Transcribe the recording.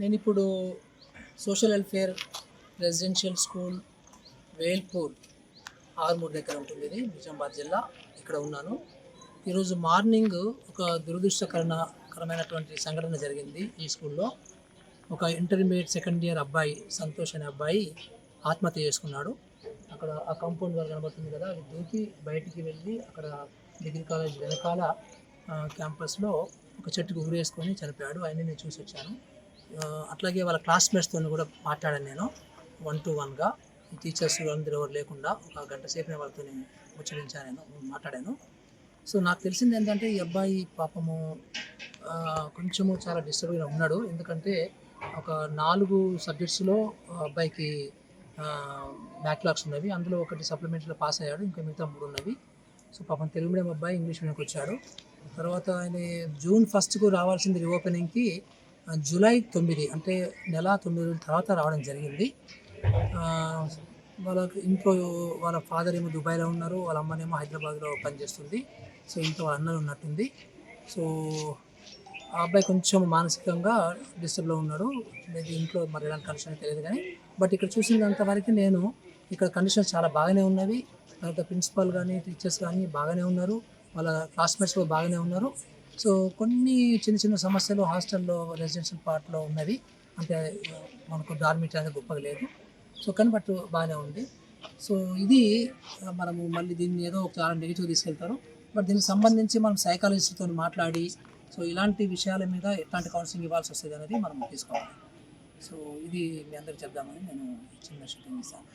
నేను ఇప్పుడు social welfare residential school Velpur Armoor దగ్గర ఉంటుంది ఇది నిజామాబాద్ జిల్లా. ఇక్కడ ఉన్నాను. ఈరోజు మార్నింగ్ ఒక దురదృష్టకరణకరమైనటువంటి సంఘటన జరిగింది ఈ స్కూల్లో. ఒక ఇంటర్మీడియట్ సెకండ్ ఇయర్ అబ్బాయి సంతోష్ అనే అబ్బాయి ఆత్మహత్య చేసుకున్నాడు. అక్కడ ఆ కాంపౌండ్ వాల్ కనబడుతుంది కదా అది దూకి బయటికి వెళ్ళి అక్కడ డిగ్రీ కాలేజ్ వెనకాల క్యాంపస్లో ఒక చెట్టుకు ఊరేసుకొని చనిపోయాడు. ఆయన నేను చూసి వచ్చాను అట్లాగే వాళ్ళ క్లాస్మేట్స్తో కూడా మాట్లాడాను నేను వన్ టు వన్గా ఈ టీచర్స్ అందరూ ఎవరు లేకుండా ఒక గంట సేపు నేను వాళ్ళతో ముచ్చరించాను నేను మాట్లాడాను. సో నాకు తెలిసింది ఏంటంటే ఈ అబ్బాయి పాపము కొంచెము చాలా డిస్టర్బ్గా ఉన్నాడు. ఎందుకంటే ఒక నాలుగు సబ్జెక్ట్స్లో అబ్బాయికి బ్యాక్లాగ్స్ ఉన్నవి. అందులో ఒకటి సప్లిమెంటరీలో పాస్ అయ్యాడు ఇంకా మిగతా మూడు ఉన్నవి. సో పాపం తెలుగు మీడియం అబ్బాయి ఇంగ్లీష్ మీడియంకి వచ్చాడు. తర్వాత ఆయన జూన్ ఫస్ట్కు రావాల్సింది రీఓపెనింగ్కి జూలై తొమ్మిది అంటే నెల తొమ్మిది రోజుల తర్వాత రావడం జరిగింది. వాళ్ళకి ఇంట్లో వాళ్ళ ఫాదర్ ఏమో దుబాయ్లో ఉన్నారు వాళ్ళ అమ్మనేమో హైదరాబాద్లో పనిచేస్తుంది. సో ఇంట్లో వాళ్ళ అన్నలు ఉన్నట్టుంది. సో ఆ అబ్బాయి కొంచెం మానసికంగా డిస్టర్బ్లో ఉన్నాడు. మేబీ ఇంట్లో మరి ఎలాంటి కండిషన్ తెలియదు కానీ బట్ ఇక్కడ చూసినంత వరకు నేను ఇక్కడ కండిషన్స్ చాలా బాగానే ఉన్నవి. తర్వాత ప్రిన్సిపాల్ కానీ టీచర్స్ కానీ బాగానే ఉన్నారు. వాళ్ళ క్లాస్మేట్స్ కూడా బాగానే ఉన్నారు. సో కొన్ని చిన్న చిన్న సమస్యలు హాస్టల్లో రెసిడెన్షియల్ పార్ట్లో ఉన్నవి. అంటే మనకు డార్మిటరీ అనేది గొప్పగా లేదు. సో కానీ బట్ బాగానే ఉంది. సో ఇది మనము మళ్ళీ దీన్ని ఏదో ఒక చాలా నెగిటివ్ తీసుకెళ్తారు. బట్ దీనికి సంబంధించి మనం సైకాలజిస్ట్తో మాట్లాడి సో ఇలాంటి విషయాల మీద ఎట్లాంటి కౌన్సిలింగ్ ఇవ్వాల్సి వస్తుంది అనేది మనం తీసుకోవాలి. సో ఇది మీ అందరికి చెప్దామని నేను చిన్న షూటింగ్ ఇస్తాను